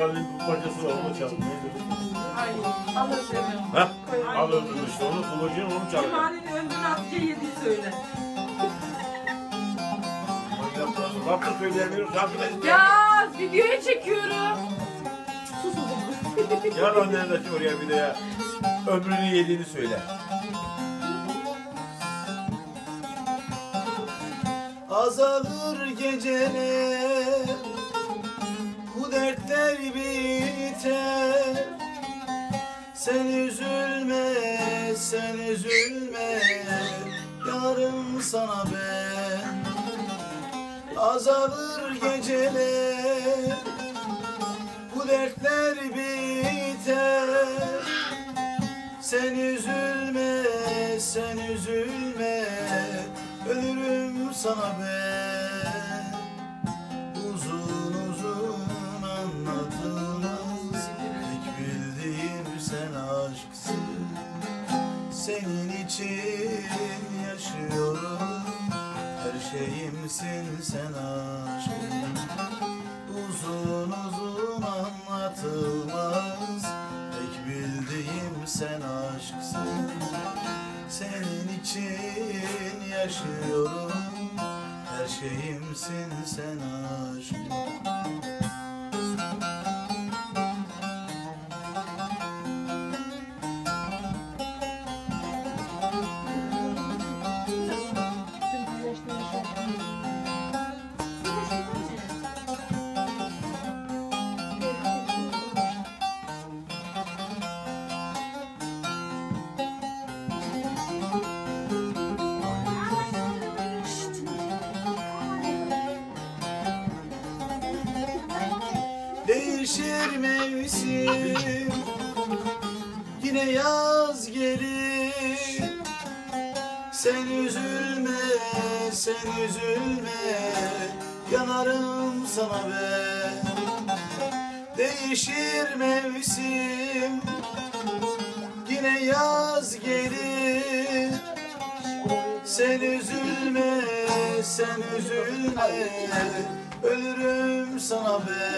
bacası var onu çaldı. Ay alır seni. Ha? Alırdın işte onu kılıcını onu çaldı. Cumali'nin ömrünü Hatice yediği söyle. Lafı söyleyemiyor, şarkı da istemiyor. Ya videoya çekiyorum. Sus o zaman. Gel annene de oraya bir de ya. Ömrünü yediğini söyle. Azalır geceler Sen üzülme, sen üzülme. Yarım sana ben Azalır geceler. Bu dertler biter. Sen üzülme, sen üzülme. Ölürüm sana ben Senin için yaşıyorum. Her şeyimsin sen aşkım. Uzun uzun anlatılmaz. Tek bildiğim sen aşksın. Senin için yaşıyorum. Her şeyimsin sen aşkım Değişir mevsim. Yine yaz gelir. Sen üzülme, sen üzülme. Yanarım sana ben Değişir mevsim. Yine yaz gelir. Sen üzülme, sen üzülme. Ölürüm sana ben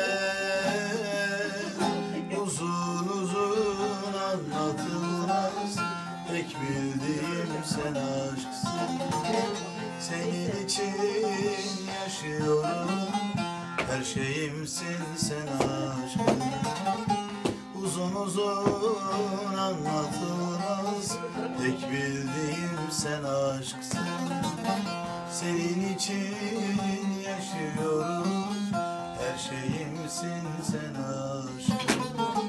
sen aşksın. Senin için yaşıyorum. Her şeyimsin sen aşkım Uzun uzun anlatılmaz. Tek bildiğim sen aşksın. Senin için yaşıyorum. Her şeyimsin sen aşkım